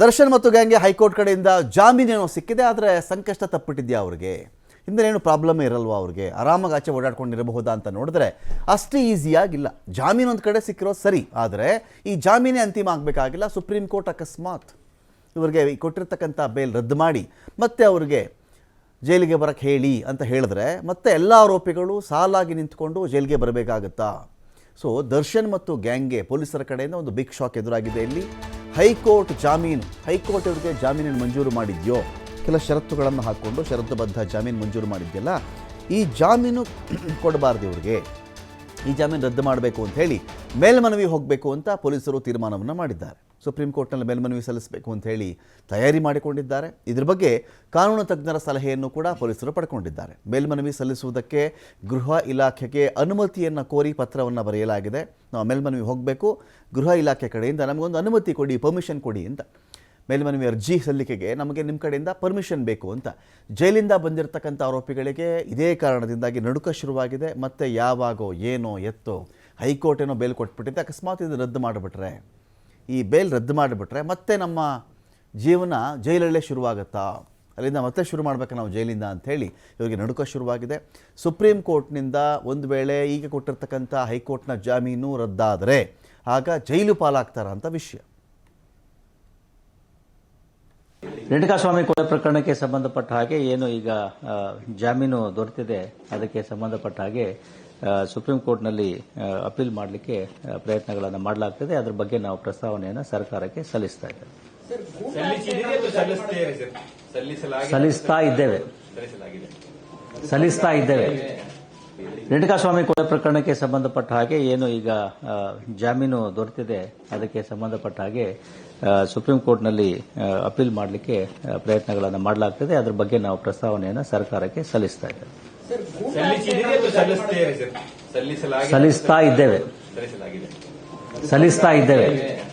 ದರ್ಶನ್ ಮತ್ತು ಗ್ಯಾಂಗ್ಗೆ ಹೈಕೋರ್ಟ್ ಕಡೆಯಿಂದ ಜಾಮೀನೇನೋ ಸಿಕ್ಕಿದೆ, ಆದರೆ ಸಂಕಷ್ಟ ತಪ್ಪಿಟ್ಟಿದ್ಯಾ ಅವ್ರಿಗೆ? ಹಿಂದೇನು ಪ್ರಾಬ್ಲಮ್ ಇರಲ್ವಾ ಅವ್ರಿಗೆ? ಆರಾಮಾಗಿ ಆಚೆ ಓಡಾಡ್ಕೊಂಡಿರಬಹುದಾ ಅಂತ ನೋಡಿದ್ರೆ ಅಷ್ಟೇ ಈಸಿಯಾಗಿಲ್ಲ. ಜಾಮೀನು ಒಂದು ಕಡೆ ಸಿಕ್ಕಿರೋದು ಸರಿ, ಆದರೆ ಈ ಜಾಮೀನೇ ಅಂತಿಮ ಆಗಬೇಕಾಗಿಲ್ಲ. ಸುಪ್ರೀಂ ಕೋರ್ಟ್ ಅಕಸ್ಮಾತ್ ಇವರಿಗೆ ಕೊಟ್ಟಿರ್ತಕ್ಕಂಥ ಬೇಲ್ ರದ್ದು ಮಾಡಿ, ಮತ್ತೆ ಅವ್ರಿಗೆ ಜೈಲಿಗೆ ಬರಕ್ಕೆ ಹೇಳಿ ಅಂತ ಹೇಳಿದ್ರೆ ಮತ್ತೆ ಎಲ್ಲ ಆರೋಪಿಗಳು ಸಾಲಾಗಿ ನಿಂತ್ಕೊಂಡು ಜೈಲಿಗೆ ಬರಬೇಕಾಗತ್ತಾ? ಸೊ ದರ್ಶನ್ ಮತ್ತು ಗ್ಯಾಂಗ್ಗೆ ಪೊಲೀಸರ ಕಡೆಯಿಂದ ಒಂದು ಬಿಗ್ ಶಾಕ್ ಎದುರಾಗಿದೆ. ಇಲ್ಲಿ ಹೈಕೋರ್ಟ್ ಜಾಮೀನು, ಹೈಕೋರ್ಟ್ ಇವರಿಗೆ ಜಾಮೀನನ್ನು ಮಂಜೂರು ಮಾಡಿದ್ಯೋ? ಕೆಲ ಷರತ್ತುಗಳನ್ನು ಹಾಕ್ಕೊಂಡು ಷರತ್ತುಬದ್ಧ ಜಾಮೀನು ಮಂಜೂರು ಮಾಡಿದ್ಯಲ್ಲ? ಈ ಜಾಮೀನು ಕೊಡಬಾರ್ದು ಇವ್ರಿಗೆ. ಈ ಜಾಮೀನು ರದ್ದು ಮಾಡಬೇಕು ಅಂತ ಹೇಳಿ ಮೇಲ್ಮನವಿ ಹೋಗಬೇಕು ಅಂತ ಪೊಲೀಸರು ತೀರ್ಮಾನವನ್ನು ಮಾಡಿದ್ದಾರೆ. ಸುಪ್ರೀಂ ಕೋರ್ಟ್ನಲ್ಲಿ ಮೇಲ್ಮನವಿ ಸಲ್ಲಿಸಬೇಕು ಅಂತ ಹೇಳಿ ತಯಾರಿ ಮಾಡಿಕೊಂಡಿದ್ದಾರೆ. ಇದ್ರ ಬಗ್ಗೆ ಕಾನೂನು ತಜ್ಞರ ಸಲಹೆಯನ್ನು ಕೂಡ ಪೊಲೀಸರು ಪಡ್ಕೊಂಡಿದ್ದಾರೆ. ಮೇಲ್ಮನವಿ ಸಲ್ಲಿಸುವುದಕ್ಕೆ ಗೃಹ ಇಲಾಖೆಗೆ ಅನುಮತಿಯನ್ನು ಕೋರಿ ಪತ್ರವನ್ನು ಬರೆಯಲಾಗಿದೆ. ನಾವು ಮೇಲ್ಮನವಿ ಹೋಗಬೇಕು, ಗೃಹ ಇಲಾಖೆ ಕಡೆಯಿಂದ ನಮಗೊಂದು ಅನುಮತಿ ಕೊಡಿ, ಪರ್ಮಿಷನ್ ಕೊಡಿ ಅಂತ. ಮೇಲ್ಮನವಿ ಅರ್ಜಿ ಸಲ್ಲಿಕೆಗೆ ನಮಗೆ ನಿಮ್ಮ ಕಡೆಯಿಂದ ಪರ್ಮಿಷನ್ ಬೇಕು ಅಂತ. ಜೈಲಿಂದ ಬಂದಿರತಕ್ಕಂಥ ಆರೋಪಿಗಳಿಗೆ ಇದೇ ಕಾರಣದಿಂದಾಗಿ ನಡುಕ ಶುರುವಾಗಿದೆ. ಮತ್ತೆ ಯಾವಾಗೋ, ಏನೋ, ಎತ್ತೋ ಹೈಕೋರ್ಟ್ ಏನೋ ಬೇಲ್ ಕೊಟ್ಬಿಟ್ಟಿದೆ ಅಕಸ್ಮಾತ್ ಇದು ರದ್ದು ಮಾಡಿಬಿಟ್ರೆ. ಈ ಬೇಲ್ ರದ್ದು ಮಾಡಿಬಿಟ್ರೆ ಮತ್ತೆ ನಮ್ಮ ಜೀವನ ಜೈಲಲ್ಲೇ ಶುರುವಾಗುತ್ತಾ? ಅಲ್ಲಿಂದ ಮತ್ತೆ ಶುರು ಮಾಡಬೇಕು ನಾವು ಜೈಲಿಂದ ಅಂಥೇಳಿ ಇವರಿಗೆ ನಡುಕ ಶುರುವಾಗಿದೆ. ಸುಪ್ರೀಂ ಕೋರ್ಟ್ನಿಂದ ಒಂದು ವೇಳೆ ಈಗ ಕೊಟ್ಟಿರ್ತಕ್ಕಂಥ ಹೈಕೋರ್ಟ್ನ ಜಾಮೀನು ರದ್ದಾದರೆ, ಆಗ ಜೈಲು ಪಾಲಾಗ್ತಾರ ಅಂತ ವಿಷಯ. ರೇಣುಕಾಸ್ವಾಮಿ ಕೊಲೆ ಪ್ರಕರಣಕ್ಕೆ ಸಂಬಂಧಪಟ್ಟ ಹಾಗೆ ಏನು ಈಗ ಜಾಮೀನು ದೊರೆತಿದೆ. ಅದಕ್ಕೆ ಸಂಬಂಧಪಟ್ಟ ಹಾಗೆ ಸುಪ್ರೀಂ ಕೋರ್ಟ್ನಲ್ಲಿ ಅಪೀಲ್ ಮಾಡಲಿಕ್ಕೆ ಪ್ರಯತ್ನಗಳನ್ನು ಮಾಡಲಾಗ್ತದೆ. ಅದರ ಬಗ್ಗೆ ನಾವು ಪ್ರಸ್ತಾವನೆಯನ್ನು ಸರ್ಕಾರಕ್ಕೆ ಸಲ್ಲಿಸ್ತಾ ಇದ್ದೇವೆ. ಸಲ್ಲಿಸ್ತಾ ಇದ್ದೇವೆ. ಸಲ್ಲಿಸಲಾಗಿದೆ? ಸಲ್ಲಿಸ್ತಾ ಇದ್ದೇವೆ. ರೇಣುಕಾಸ್ವಾಮಿ ಕೊಲೆ ಪ್ರಕರಣಕ್ಕೆ ಸಂಬಂಧಪಟ್ಟ ಹಾಗೆ ಏನು ಈಗ ಜಾಮೀನು ದೊರೆತಿದೆ ಅದಕ್ಕೆ ಸಂಬಂಧಪಟ್ಟ ಹಾಗೆ ಸುಪ್ರೀಂ ಕೋರ್ಟ್ನಲ್ಲಿ ಅಪೀಲ್ ಮಾಡಲಿಕ್ಕೆ ಪ್ರಯತ್ನಗಳನ್ನು ಮಾಡಲಾಗ್ತದೆ. ಅದರ ಬಗ್ಗೆ ನಾವು ಪ್ರಸ್ತಾವನೆಯನ್ನು ಸರ್ಕಾರಕ್ಕೆ ಸಲ್ಲಿಸ್ತಾ ಇದ್ದೇವೆ. ಸಲ್ಲಿಸ್ತಾ ಇದ್ದೇವೆ. ಸಲ್ಲಿಸಲಾಗಿದೆ. ಸಲ್ಲಿಸ್ತಾ ಇದ್ದೇವೆ.